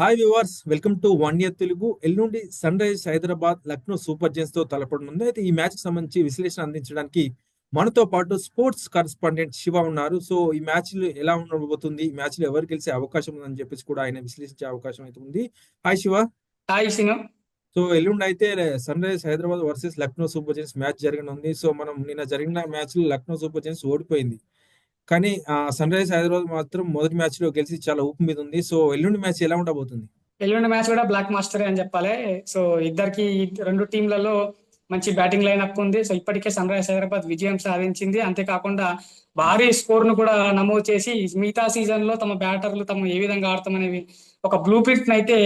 Hi viewers welcome to one year Telugu ఎల్లుండి Sunrisers Hyderabad Lucknow super జెయింట్స్తో తలపడనుంది. అయితే ఈ మ్యాచ్ సంబంధించి విశ్లేషణ అందించడానికి మనతో పాటు స్పోర్ట్స్ కరెస్పాండెంట్ శివ ఉన్నారు. సో ఈ మ్యాచ్ ఎలా ఉండబోతుంది? ఈ మ్యాచ్లో ఎవరు గెలిచే అవకాశం ఉందని చెప్పేసి కూడా ఆయన విశ్లేషించే అవకాశం అయితే ఉంది. Hi Shiva. Hi Sinu so ఎల్లుండి అయితే Sunrisers Hyderabad versus Lucknow super giants match జరగనుంది. సో మనం నిన్న జరిగిన మ్యాచ్లో లక్నో సూపర్ జెయింట్స్ ఓడిపోయింది. కానీ సన్ రైజర్స్ హైదరాబాద్ మాత్రం మొదటి మ్యాచ్లో గెలిచి చాలా ఊపు మీద ఉంది. సో ఎల్లుండి మ్యాచ్ ఎలా ఉండబోతుంది? ఎల్లుండి మ్యాచ్ కూడా బ్లాక్ మాస్టర్ అని చెప్పాలి. సో ఇద్దరికి రెండు టీంలలో మంచి బ్యాటింగ్ లైనప్ ఉంది. సో ఇప్పటికే సన్ రైజర్స్ హైదరాబాద్ విజయం సాధించింది. అంతేకాకుండా భారీ స్కోర్ను కూడా నమోదు చేసి మిగతా సీజన్లో తమ బ్యాటర్లు తమ ఏ విధంగా ఆడతామనేవి ఒక బ్లూ ప్రింట్ అయితే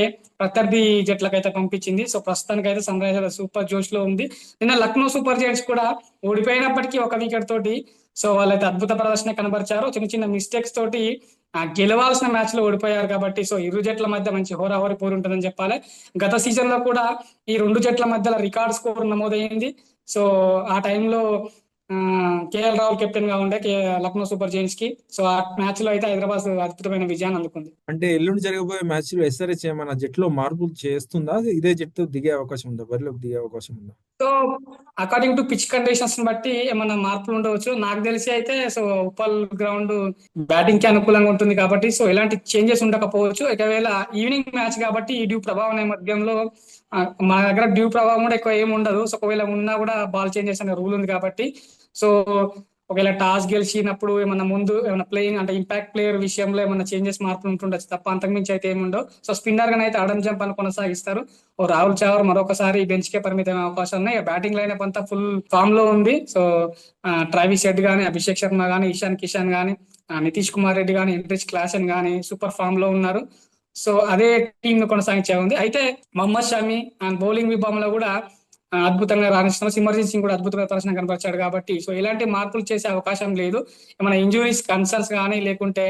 ప్రత్యర్థి జట్లకైతే పంపించింది. సో ప్రస్తుతానికి అయితే సన్ రైజర్స్ సూపర్ జోష్లో ఉంది. నిన్న లక్నో సూపర్ జైంట్స్ కూడా ఓడిపోయినప్పటికీ ఒక వికెట్ తోటి సో వాళ్ళైతే అద్భుత ప్రదర్శన కనబరిచారు. చిన్న చిన్న మిస్టేక్స్ తోటి గెలవాల్సిన మ్యాచ్లో ఓడిపోయారు కాబట్టి సో ఇరు జట్ల మధ్య మంచి హోరాహోరి పోరు ఉంటుందని చెప్పాలి. గత సీజన్లో కూడా ఈ రెండు జట్ల మధ్యలో రికార్డ్ స్కోర్ నమోదైంది. సో ఆ టైంలో కేఎల్ రాహుల్ కెప్టెన్గా ఉండే లక్నో సూపర్ జైంట్స్కి. సో ఆ మ్యాచ్లో అయితే హైదరాబాద్ అద్భుతమైన విజయాన్ని అందుకుంది. అంటే ఎల్లుండి జరగబోయే మ్యాచ్లో ఎస్ఆర్హెచ్ ఏమైనా జట్టులో మార్పులు చేస్తుందా? ఇదే జట్టు దిగే అవకాశం ఉందా? బరిలోకి దిగే అవకాశం ఉందా? So according to pitch conditions బట్టి ఏమైనా మార్పులు ఉండవచ్చు. నాకు తెలిసి అయితే సో ఉప్పల్ గ్రౌండ్ బ్యాటింగ్కి అనుకూలంగా ఉంటుంది కాబట్టి సో ఎలాంటి చేంజెస్ ఉండకపోవచ్చు. ఒకవేళ ఈవినింగ్ మ్యాచ్ కాబట్టి ఈ డ్యూ ప్రభావం నేపథ్యంలో మా దగ్గర డ్యూ ప్రభావం కూడా ఎక్కువ ఏమి ఉండదు. సో ఒకవేళ ఉన్నా కూడా బాల్ చేంజెస్ అనే రూల్ ఉంది కాబట్టి సో ఒకవేళ టాస్ గెలిచినప్పుడు ఏమన్నా ముందు ఏమైనా ప్లేయింగ్ అంటే ఇంపాక్ట్ ప్లేయర్ విషయంలో ఏమైనా చేంజెస్ మార్పులు ఉంటుండొచ్చు తప్ప అంతకుమించి అయితే ఏముండవు సో స్పిన్నర్గా అయితే అడం జంప్ అని కొనసాగిస్తారు. ఓ రాహుల్ చావర్ మరొకసారి బెంచ్ కే పరిమితమైన అవకాశాలు ఉన్నాయి. బ్యాటింగ్ లైన్ అంతా ఫుల్ ఫామ్లో ఉంది. సో ట్రావిస్ హెడ్ గానీ అభిషేక్ శర్మ గానీ ఇషాన్ కిషాన్ గానీ నితీష్ కుమార్ రెడ్డి గానీ ఎంట్రిచ్ క్లాసన్ గానీ సూపర్ ఫామ్లో ఉన్నారు. సో అదే టీమ్ను కొనసాగించే ఉంది. అయితే మహమ్మద్ షమి అండ్ బౌలింగ్ విభాగంలో కూడా అద్భుతంగా రాణిస్తున్నారు సిమర్జిత్ సింగ్ కూడా అద్భుతంగా తరచిన కనపరిచాడు కాబట్టి. సో ఇలాంటి మార్పులు చేసే అవకాశం లేదు. ఏమైనా ఇంజురీస్ కన్సర్న్స్ కానీ లేకుంటే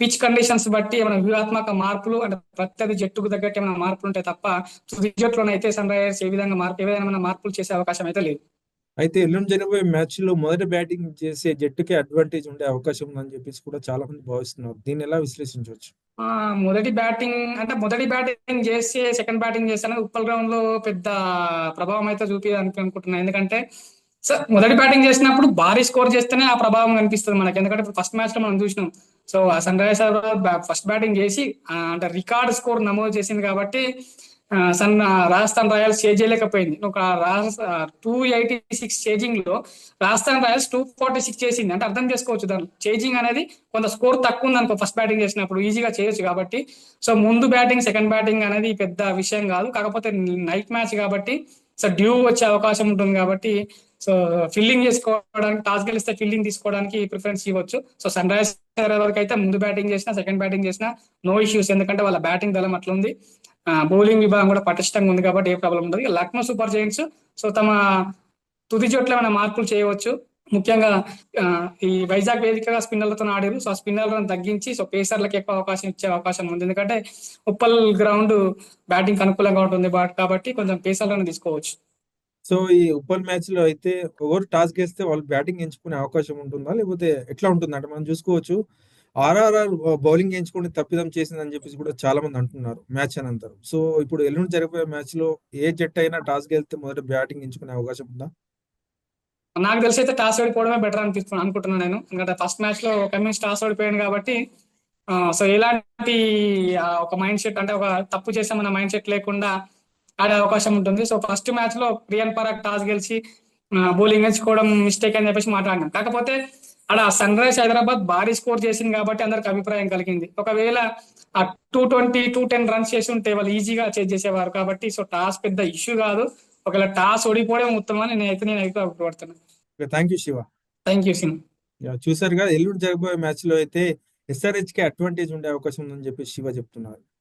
పిచ్ కండిషన్స్ బట్టి ఏమైనా వ్యూహాత్మక మార్పులు అంటే ప్రత్యర్థి జట్టుకు తగ్గట్టు ఏమైనా మార్పులు ఉంటాయి తప్ప తుది జట్టులోనైతే సన్ రైజర్స్ ఏ విధంగా మార్పు ఏ విధంగా మార్పులు చేసే అవకాశం అయితే లేదు. అయితే ఎల్లుండి జరగబోయే మ్యాచ్లో మొదటి బ్యాటింగ్ చేసే జట్టుకే అడ్వాంటేజ్ ఉండే అవకాశం ఉందని చెప్పేసి కూడా చాలా మంది భావిస్తున్నారు. దీన్ని ఎలా విశ్లేషించవచ్చు? మొదటి బ్యాటింగ్ అంటే మొదటి బ్యాటింగ్ చేసి సెకండ్ బ్యాటింగ్ చేస్తే ఉప్పల్ గ్రౌండ్లో పెద్ద ప్రభావం అయితే చూపించాలని అనుకుంటున్నాను ఎందుకంటే సో మొదటి బ్యాటింగ్ చేసినప్పుడు భారీ స్కోర్ చేస్తేనే ఆ ప్రభావం కనిపిస్తుంది మనకి. ఎందుకంటే ఫస్ట్ మ్యాచ్లో మనం చూసినాం. So Sunrisers first batting చేసి అంటే రికార్డ్ స్కోర్ నమోదు చేసింది కాబట్టి సన్ రాజస్థాన్ రాయల్స్ చేజ్ చేయలేకపోయింది. ఒక two eighty six చేజింగ్లో Rajasthan Royals two forty six చేసింది. అంటే అర్థం చేసుకోవచ్చు దాని చేజింగ్ అనేది కొంత స్కోర్ తక్కువ ఉంది అనుకో ఫస్ట్ బ్యాటింగ్ చేసినప్పుడు ఈజీగా చేయొచ్చు కాబట్టి. సో ముందు బ్యాటింగ్ సెకండ్ బ్యాటింగ్ అనేది పెద్ద విషయం కాదు. కాకపోతే నైట్ మ్యాచ్ కాబట్టి సో డ్యూ వచ్చే అవకాశం ఉంటుంది కాబట్టి సో ఫీల్డింగ్ చేసుకోవడానికి టాస్ గెలిస్తే ఫీల్డింగ్ తీసుకోవడానికి ప్రిఫరెన్స్ ఇవ్వచ్చు. సో సన్ రైజర్స్ హైదరాబాద్ అయితే ముందు బ్యాటింగ్ చేసినా సెకండ్ బ్యాటింగ్ చేసినా నో ఇష్యూస్. ఎందుకంటే వాళ్ళ బ్యాటింగ్ దళం అట్లుంది. బౌలింగ్ విభాగం కూడా పటిష్టంగా ఉంది కాబట్టి ఏ ప్రాబ్లం ఉండదు. లక్నో సూపర్ జైంట్స్ సో తమ తుది చోట్ల ఏమైనా మార్పులు చేయవచ్చు. ముఖ్యంగా ఈ వైజాగ్ వేదికగా స్పిన్నర్లతో ఆడారు. సో ఆ స్పిన్నర్లను తగ్గించి సో పేసర్లకు ఎక్కువ అవకాశం ఇచ్చే అవకాశం ఉంది. ఎందుకంటే ఉప్పల్ గ్రౌండ్ బ్యాటింగ్ అనుకూలంగా ఉంటుంది కాబట్టి కొంచెం పేసర్లను తీసుకోవచ్చు. సో ఈ ఉప్పల్ మ్యాచ్లో అయితే ఎవరు టాస్ వేస్తే వాళ్ళు బ్యాటింగ్ ఎంచుకునే అవకాశం ఉంటుందా? లేకపోతే ఎట్లా ఉంటుంది అంటే మనం చూసుకోవచ్చు. ఆర్ఆర్ఆర్ బౌలింగ్ ఎంచుకొని తప్పిదం చేసిందని చెప్పేసి కూడా చాలా మంది అంటున్నారు మ్యాచ్ అనంతరం. సో ఇప్పుడు ఎల్లుండి జరిగిపోయే మ్యాచ్లో ఏ జట్టు అయినా టాస్ గెలిస్తే మొదట బ్యాటింగ్ ఎంచుకునే అవకాశం ఉందా? నాకు తెలిసి అయితే టాస్ ఓడిపోవడమే బెటర్ అనిపిస్తున్నాను అనుకుంటున్నాను నేను. ఎందుకంటే ఫస్ట్ మ్యాచ్లో కమిన్స్ టాస్ ఓడిపోయాను కాబట్టి సో ఎలాంటి ఒక మైండ్ సెట్ అంటే ఒక తప్పు చేసామన్న మైండ్ సెట్ లేకుండా ఆడే అవకాశం ఉంటుంది. సో ఫస్ట్ మ్యాచ్లో ప్రియన్ పరాగ్ టాస్ గెలిచి బౌలింగ్ ఎంచుకోవడం మిస్టేక్ అని చెప్పేసి మాట్లాడినాం. కాకపోతే అక్కడ సన్ రైజ్ హైదరాబాద్ భారీ స్కోర్ చేసింది కాబట్టి అందరికి అభిప్రాయం కలిగింది. ఒకవేళ ఆ two twenty two ten runs చేసి ఉంటే వాళ్ళు ఈజీగా చేజ్ చేసేవారు కాబట్టి సో టాస్ పెద్ద ఇష్యూ కాదు. ఒకవేళ టాస్ ఓడిపోవడం ఉత్తమని నేను అయితే నేను అయితే అభిప్రాయపడుతున్నాను thank you Shiva. Thank you చూసారు కదా ఎల్లుండి జరగబోయే మ్యాచ్లో అయితే ఎస్ఆర్హెచ్కి అడ్వాంటేజ్ ఉండే అవకాశం ఉందని చెప్పి శివ చెప్తున్నారు.